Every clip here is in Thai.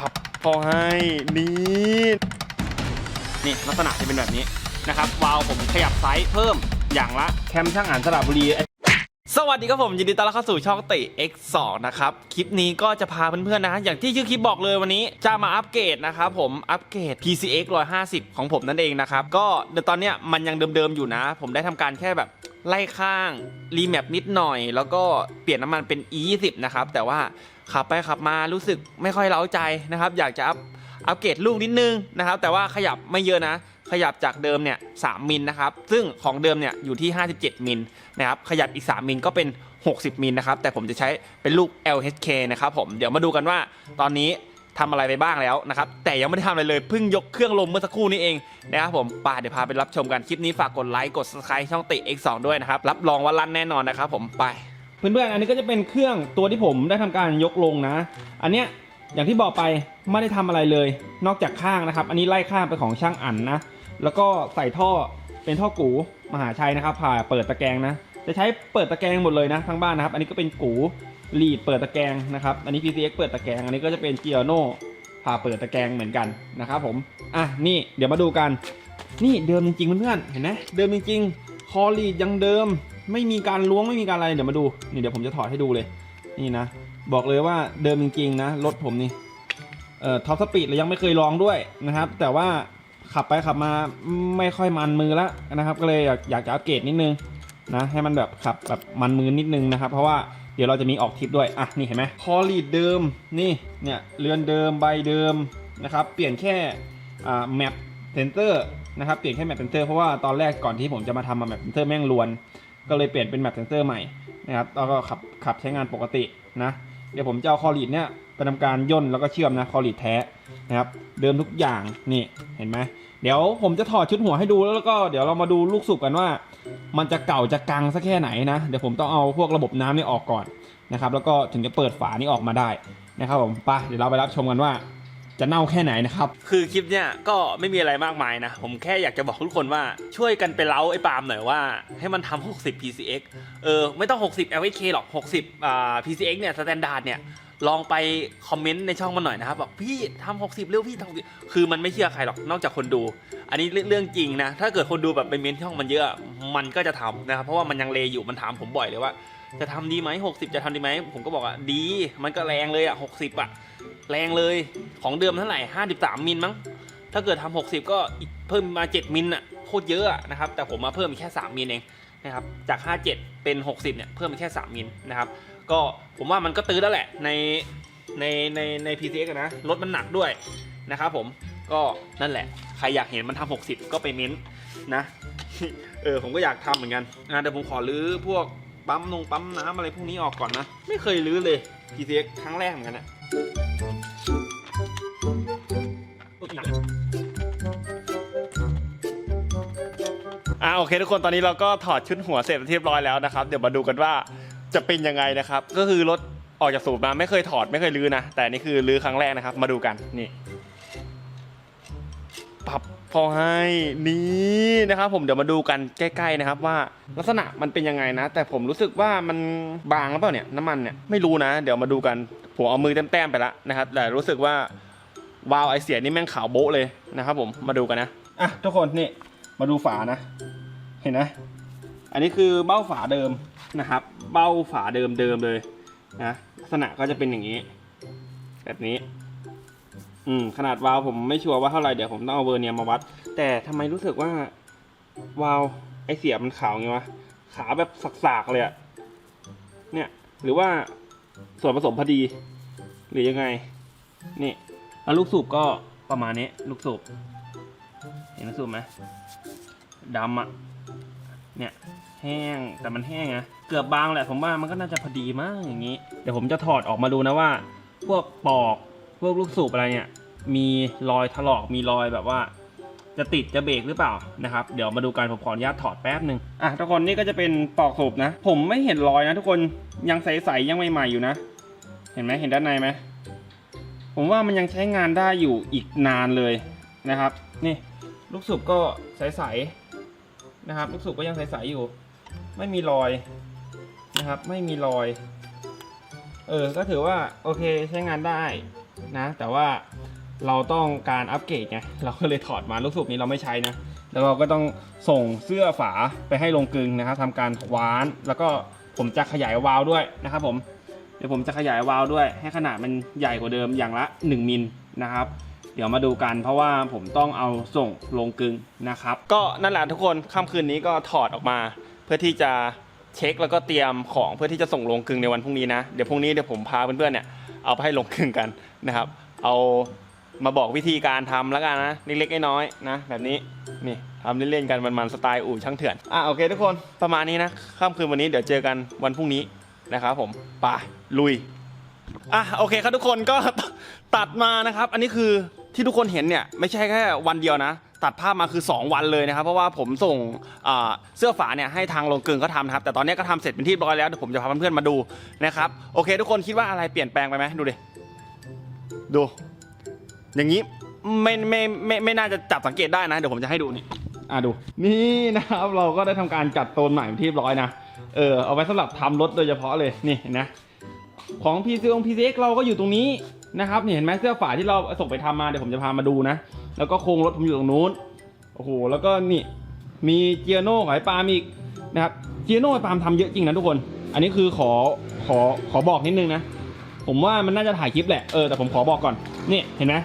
ปับพอให้นี่นี่ลักษณะจะเป็นแบบนี้นะครับวาล์วผมขยับไซส์เพิ่มอย่างละแคมช่างอ่านสระบุรีสวัสดีครับผมยินดีต้อนรับเข้าสู่ช่องติ X2 นะครับ คลิปนี้ก็จะพาเพื่อนๆนะ อย่างที่ชื่อคลิปบอกเลยวันนี้จะมาอัปเกรดนะครับผมอัปเกรด PCX 150 ของผมนั่นเองนะครับ ก็เดี๋ยวตอนเนี้ยมันยังเดิมๆอยู่นะ ผมได้ทำการแค่แบบไล่ข้าง รีแมปนิดหน่อย แล้วก็เปลี่ยนน้ำมันเป็น E20 นะครับ แต่ว่า ขับไปขับมารู้สึกไม่ค่อยเล้าใจนะครับ อยากจะอัพอัปเกรดลูกนิดนึงนะครับ แต่ว่าขยับไม่เยอะนะ ขยับจากเดิมเนี่ย3มิลนะครับ ซึ่งของเดิมเนี่ยอยู่ที่ 57 มิลนะครับ ขยับอีก 3 มิลก็เป็น 60 มิลนะครับ แต่ผมจะใช้เป็นลูก LHK นะครับผม เดี๋ยวมาดูกันว่าตอนนี้ทำอะไรไปบ้างแล้วนะครับ แต่ยังไม่ได้ทำอะไรเลยเพิ่งยกเครื่องลงเมื่อสักครู่นี้เองนะครับผมไป่าเดี๋ยวพาไปรับชมกัน คลิปนี้ฝากกดไลค์ กด subscribe ช่องติ X2 ด้วยนะครับ รับรองว่าลั่นแน่นอนนะครับผม ไป เพื่อนๆอันนี้ก็จะเป็นเครื่องตัวที่ผมได้ทำการยกลงนะ อันเนี้ยอย่างที่บอกไปไม่ได้ทำอะไรเลย นอกจากข้างนะครับ อันนี้ไล่ข้างไปของช่างอั๋นนะ แล้วก็ใส่ท่อเป็นท่อกูมหาชัยนะครับ ผ่าเปิดตะแกรงนะ จะใช้เปิดตะแกรงหมดเลยนะทั้งบ้านนะครับ อันนี้ก็เป็นกูลีดเปิดตะแกรงนะครับ อันนี้ PCX เปิดตะแกรงอันนี้ก็จะเป็นเจียโน่ผ่าเปิดตะแกรงเหมือนกันนะครับผม อะนี่เดี๋ยวมาดูกัน นี่เดิมจริงๆเพื่อนๆเห็นไหมเดิมจริงๆคอลีดยังเดิม ไม่มีการล้วงไม่มีการอะไรเดี๋ยวมาดูนี่เดี๋ยวผมจะถอดให้ดูเลย นี่นะ บอกเลยว่าเดิมจริงๆนะรถผมนี่เอ่อท็อปสปีดเรายังไม่เคยลองด้วยนะครับ แต่ว่าขับไปขับมาไม่ค่อยมันมือละนะครับ ก็เลยอยากอยากจะอัปเกรดนิดนึงนะให้มันแบบขับแบบมันมือนิดนึงนะครับ เพราะว่าเดี๋ยวเราจะมีออกทริปด้วยอะนี่เห็นไหมคอลีดเดิมนี่เนี่ยเรือนเดิมใบเดิมนะครับ เปลี่ยนแค่อ่าแมปเซนเซอร์นะครับเปลี่ยนแค่แมปเซนเซอร์เพราะว่าตอนแรกก่อนที่ผมจะมาทำมาแมปเซนเซอร์แม่งลวน ก็เลยเปลี่ยนเป็นแมปเซนเซอร์ใหม่นะครับแล้วก็ขับขับใช้งานปกตินะเดี๋ยวผมจะเอาคอลีดเนี่ยไปทำการย่นแล้วก็เชื่อมนะคอลีดแท้นะครับ เดิมทุกอย่างนี่เห็นไหมเดี๋ยวผมจะถอดชุดหัวให้ดูแล้วก็เดี๋ยวเรามาดูลูกสูบกันว่า มันจะเก่าจะกังสักแค่ไหนนะเดี๋ยวผมต้องเอาพวกระบบน้ำนี่ออกก่อนนะครับ แล้วก็ถึงจะเปิดฝานี่ออกมาได้นะครับผมไปเดี๋ยวเราไปรับชมกันว่า จะเน่าแค่ไหนนะครับ คือคลิปเนี้ยก็ไม่มีอะไรมากมายนะ ผมแค่อยากจะบอกทุกคนว่าช่วยกันไปเล้าไอ้ปาล์มหน่อยว่า ให้มันทำ60 PCX เออไม่ต้อง 60 LHK หรอก 60อ่า PCX เนี่ยสแตนดาร์ดเนี่ยลองไปคอมเมนต์ในช่องมันหน่อยนะครับบอกพี่ทำ60เร็วพี่ทำ60คือมันไม่เชื่อใครหรอกนอกจากคนดู อันนี้เรื่องจริงนะ ถ้าเกิดคนดูแบบไปเมนช่องมันเยอะ มันก็จะทำนะครับ เพราะว่ามันยังเลอยู่มันถามผมบ่อยเลยว่า จะทำดีไหม60 จะทำดีไหมผมก็บอกว่าดี มันก็แรงเลยอะ60อะ แรงเลยของเดิมเท่าไหร่ 53 มิลมั้ง ถ้าเกิดทำ60 ก็อีกเพิ่มมา 7 มิลอะโคตรเยอะนะครับ แต่ผมมาเพิ่มแค่ 3 มิลเองนะครับ จาก 57 เป็น 60 เนี่ย เพิ่มแค่ 3 มิลนะครับ ก็ผมว่ามันก็ตื้อแล้วแหละในในในใน PCX นะ รถมันหนักด้วยนะครับผม ก็นั่นแหละ ใครอยากเห็นมันทำ60 ก็ไปเม้นนะ เออ ผมก็อยากทำเหมือนกันนะแต่ผมขอรื้อพวกปั๊มนงปั๊มน้ำอะไรพวกนี้ออกก่อนนะ ไม่เคยรื้อเลย PCX ครั้งแรกเหมือนกันนะ อ่าโอเคทุกคนตอนนี้เราก็ถอดชุดหัวเสร็จเรียบร้อยแล้วนะครับ เดี๋ยวมาดูกันว่าจะเป็นยังไงนะครับ ก็คือรถออกจากสูบมาไม่เคยถอดไม่เคยลื้อนะ แต่นี่คือลื้อครั้งแรกนะครับ มาดูกันนี่ พอให้นี่นะครับผมเดี๋ยวมาดูกันใกล้ๆนะครับว่าลักษณะมันเป็นยังไงนะ แต่ผมรู้สึกว่ามันบางหรือเปล่าเนี่ยน้ำมันเนี่ยไม่รู้นะ เดี๋ยวมาดูกันผมเอามือแต้มๆไปแล้วนะครับแต่รู้สึกว่าวาล์วไอเสียนี่แม่งขาวโบ๊ะเลยนะครับผมมาดูกันนะอะทุกคนนี่มาดูฝานะ เห็นไหมอันนี้คือเบ้าฝาเดิมนะครับ เบ้าฝาเดิมเดิมเลยนะลักษณะก็จะเป็นอย่างนี้ แบบนี้ อืมขนาดวาล์วผมไม่ชัวร์ว่าเท่าไหร่เดี๋ยวผมต้องเอาเวอร์เนียมาวัด แต่ทำไมรู้สึกว่าวาล์วไอเสียมันขาวไงวะขาวแบบสักๆเลยอะเนี่ย หรือว่าส่วนผสมพอดี หรือยังไง นี่แล้วลูกสูบก็ประมาณนี้ลูกสูบเห็นลูกสูบไหมดำอะเนี่ยแห้งแต่มันแห้งนะเกือบบางแหละผมว่ามันก็น่าจะพอดีมั้งอย่างนี้ เดี๋ยวผมจะถอดออกมาดูนะว่า พวกปอก พวกลูกสูบอะไรเนี่ย มีรอยถลอกมีรอยแบบว่า จะติดจะเบรกหรือเปล่านะครับ เดี๋ยวมาดูกันผมขออนุญาตถอดแป๊บหนึ่งอะทุกคนนี่ก็จะเป็นปอกสูบนะ ผมไม่เห็นรอยนะ ทุกคนยังใสๆยังใหม่ๆอยู่นะ เห็นไหมเห็นด้านในไหมผมว่ามันยังใช้งานได้อยู่อีกนานเลยนะครับ นี่ลูกสูบก็ใสๆนะครับ ลูกสูบก็ยังใสๆอยู่ ไม่มีรอยนะครับ ไม่มีรอย เออ ก็ถือว่าโอเคใช้งานได้ นะ แต่ว่าเราต้องการอัปเกรดไง เราก็เลยถอดมาลูกสูบนี้เราไม่ใช้นะ แล้วเราก็ต้องส่งเสื้อฝาไปให้ลงกลึงนะครับทำการวาน แล้วก็ผมจะขยายวาล์วด้วยนะครับผม เดี๋ยวผมจะขยายวาล์วด้วย ให้ขนาดมันใหญ่กว่าเดิมอย่างละ 1มิลนะครับ เดี๋ยวมาดูกันเพราะว่าผมต้องเอาส่งลงกลึงนะครับ ก็นั่นแหละทุกคนค่ำคืนนี้ก็ถอดออกมา เพื่อที่จะเช็คแล้วก็เตรียมของเพื่อที่จะส่งลงกลึงในวันพรุ่งนี้นะ เดี๋ยวพรุ่งนี้เดี๋ยวผมพาเพื่อนๆเนี่ย เอาไปให้ลงกลึงกันนะครับ เอามาบอกวิธีการทำแล้วกันนะเล็กๆน้อยๆนะ แบบนี้นี่ทำเล่นๆกันมันๆสไตล์อู่ช่างเถื่อนอะโอเคทุกคนประมาณนี้นะค่ำคืนวันนี้เดี๋ยวเจอกันวันพรุ่งนี้นะครับผมไปลุยอะโอเคครับทุกคนก็ตัดมานะครับ อันนี้คือที่ทุกคนเห็นเนี่ยไม่ใช่แค่วันเดียวนะ ตัดภาพมาคือ 2 วันเลยนะครับ เพราะว่าผมส่งเสื้อฝาเนี่ยให้ทางโรงกลึงเขาทำนะครับ แต่ตอนนี้ก็ทำเสร็จเป็นที่ร้อยแล้วเดี๋ยวผมจะพาเพื่อนๆมาดูนะครับโอเค ทุกคนคิดว่าอะไรเปลี่ยนแปลงไปไหมดูดิดู อย่างนี้ไม่ไม่ไม่ไม่น่าจะจับสังเกตได้นะ เดี๋ยวผมจะให้ดูนี่อะดู นี่นะครับเราก็ได้ทำการจัดโซนใหม่เป็นที่เรียบร้อยนะเออเอาไว้สำหรับทำรถโดยเฉพาะเลยนี่เห็นไหมของ p c อง PCX เราก็อยู่ตรงนี้ นะครับนี่เห็นไหมเสื้อฝาที่เราส่งไปทำมาเดี๋ยวผมจะพามาดูนะ แล้วก็โครงรถผมอยู่ตรงนู้นโอ้โหแล้วก็นี่มีเจียโน่ของไอ้ปาล์มอีกนะครับเจียโน่ไอ้ปาล์มทำเยอะจริงนะทุกคน อันนี้คือขอขอขอบอกนิดนึงนะ ผมว่ามันน่าจะถ่ายคลิปแหละเออแต่ผมขอบอกก่อนนี่เห็นไหม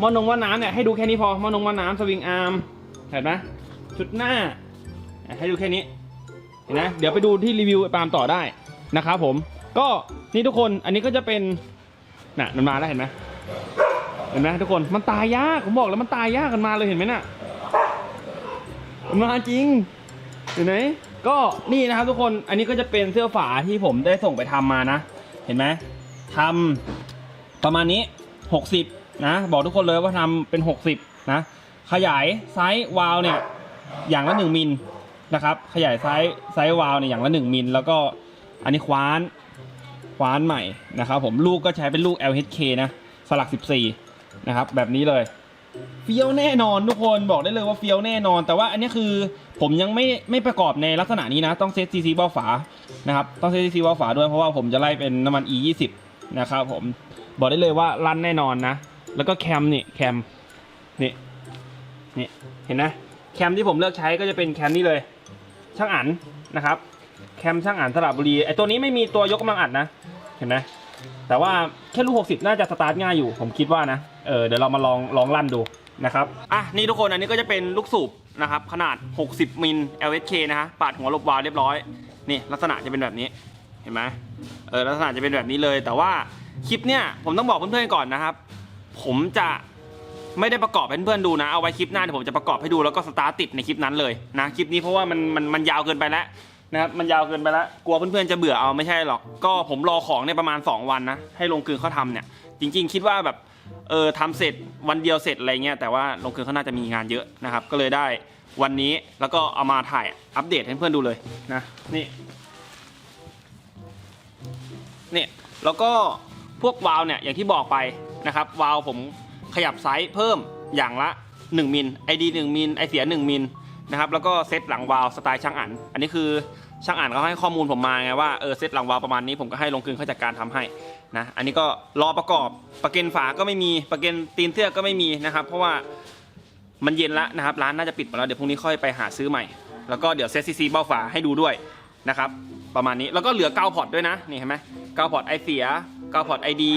มอนงว่าน้ำเนี่ยให้ดูแค่นี้พอมอนงว่าน้ำสวิงอาร์มเห็นไหมชุดหน้า ให้ดูแค่นี้เห็นไหมเดี๋ยวไปดูที่รีวิวปาล์มต่อได้นะครับผมก็นี่ทุกคนอันนี้ก็จะเป็น น่ะมันมาแล้วเห็นไหมเห็นไหมทุกคนมันตายยากผมบอกแล้วมันตายยากกันมาเลยเห็นไหมน่ะมันมาจริงเห็นไหมก็นี่นะครับทุกคนอันนี้ก็จะเป็นเสื้อฝาที่ผมได้ส่งไปทำมานะ เห็นไหมทำประมาณนี้ 60 นะ บอกทุกคนเลยว่าทำเป็น 60 นะ ขยายไซส์วาล์วเนี่ยอย่างละ 1 มิลนะครับ ขยายไซส์ไซส์วาล์วเนี่ยอย่างละ 1 มิลแล้วก็อันนี้คว้าน คว้านใหม่นะครับผมลูกก็ใช้เป็นลูก LHK นะสลัก 14 นะครับ แบบนี้เลยเฟี้ยวแน่นอนทุกคนบอกได้เลยว่าเฟี้ยวแน่นอน แต่ว่าอันนี้คือผมยังไม่ไม่ประกอบในลักษณะนี้นะ ต้องเซต CC เบาฝานะครับต้องเซต CC เบาฝาด้วยเพราะว่าผมจะไล่เป็นน้ำมัน E 20นะครับผมบอกได้เลยว่ารันแน่นอนนะ แล้วก็แคมนี่แคมนี่นี่เห็นนะแคมที่ผมเลือกใช้ก็จะเป็นแคมนี้เลยช่างอันนะครับ แคมช่างอ่านสระบุรีไอตัวนี้ไม่มีตัวยกกำลังอัดนะ เห็นไหมแต่ว่าแค่ลูก60 น่าจะสตาร์ทง่ายอยู่ผมคิดว่านะเออเดี๋ยวเรามาลองลองลั่นดูนะครับอะนี่ทุกคนอันนี้ก็จะเป็นลูกสูบนะครับขนาด 60 มิล LSK นะฮะปาดหัวลบวาล์วเรียบร้อยนี่ลักษณะจะเป็นแบบนี้เห็นไหมเออลักษณะจะเป็นแบบนี้เลย แต่ว่าคลิปเนี่ยผมต้องบอกเพื่อนๆก่อนนะครับ ผมจะไม่ได้ประกอบให้เพื่อนๆดูนะ เอาไว้คลิปหน้าเดี๋ยวผมจะประกอบให้ดูแล้วก็สตาร์ติดในคลิปนั้นเลยนะ คลิปนี้เพราะว่ามันมันมันยาวเกินไปแล้ว นะครับมันยาวเกินไปแล้วกลัวเพื่อนๆจะเบื่อเอาไม่ใช่หรอก ก็ผมรอของเนี่ยประมาณ 2 วันนะให้ลงกลืนเขาทำเนี่ย จริง ๆ คิดว่าแบบเออทำเสร็จวันเดียวเสร็จอะไรเงี้ยแต่ว่าลงกลืนเขาน่าจะมีงานเยอะนะครับ ก็เลยได้วันนี้แล้วก็เอามาถ่ายอัปเดตให้เพื่อนดูเลยนะนี่นี่แล้วก็พวกวาล์วเนี่ยอย่างที่บอกไปนะครับวาล์วผมขยับไซส์เพิ่มอย่างละ 1มิลไอดี1มิลไอเสีย 1มิล นะครับแล้วก็เซตหลังวาลสไตล์ช่างอันอันนี้คือช่างอันเขาให้ข้อมูลผมมาไงว่าเออเซตหลังวาลประมาณนี้ผมก็ให้ลงกลึงเขาจัดการทำให้นะอันนี้ก็รอประกอบประเก็นฝาก็ไม่มีประเก็นตีนเสื้อก็ไม่มีนะครับ เพราะว่ามันเย็นแล้วนะครับร้านน่าจะปิดหมดแล้วเดี๋ยวพรุ่งนี้ค่อยไปหาซื้อใหม่ แล้วก็เดี๋ยวเซตซีซีเบ้าฝาให้ดูด้วยนะครับประมาณนี้แล้วก็เหลือเกาพอร์ตด้วยนะนี่เห็นไหมเกาพอร์ตไอเสียเกาพอร์ตไอดี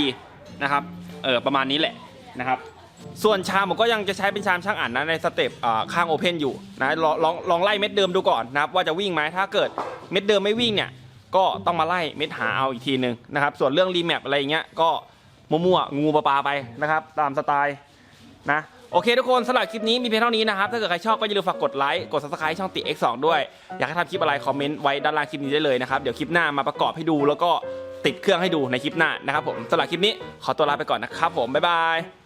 นะครับเออประมาณนี้แหละนะครับ ส่วนชามผมก็ยังจะใช้เป็นชามช่างอ่านนะในสเต็ปข้างโอเพนอยู่นะลองลองลองไล่เม็ดเดิมดูก่อนนะครับว่าจะวิ่งไหมถ้าเกิดเม็ดเดิมไม่วิ่งเนี่ยก็ต้องมาไล่เม็ดหาเอาอีกทีหนึ่งนะครับส่วนเรื่องรีแมปอะไรอย่างเงี้ยก็มั่วๆงูปลาไปนะครับตามสไตล์นะโอเคทุกคนสำหรับคลิปนี้มีเพียงเท่านี้นะครับ ถ้าเกิดใครชอบก็อย่าลืมฝากกดไลค์กด subscribe ช่องติ X2 ด้วย อยากให้ทำคลิปอะไร คอมเมนต์ไว้ด้านล่างคลิปนี้ได้เลยนะครับ เดี๋ยวคลิปหน้ามาประกอบให้ดู แล้วก็ติดเครื่องให้ดูในคลิปหน้านะครับผมสำหรับคลิปนี้ขอตัวลาไปก่อนนะครับผมบ๊ายบาย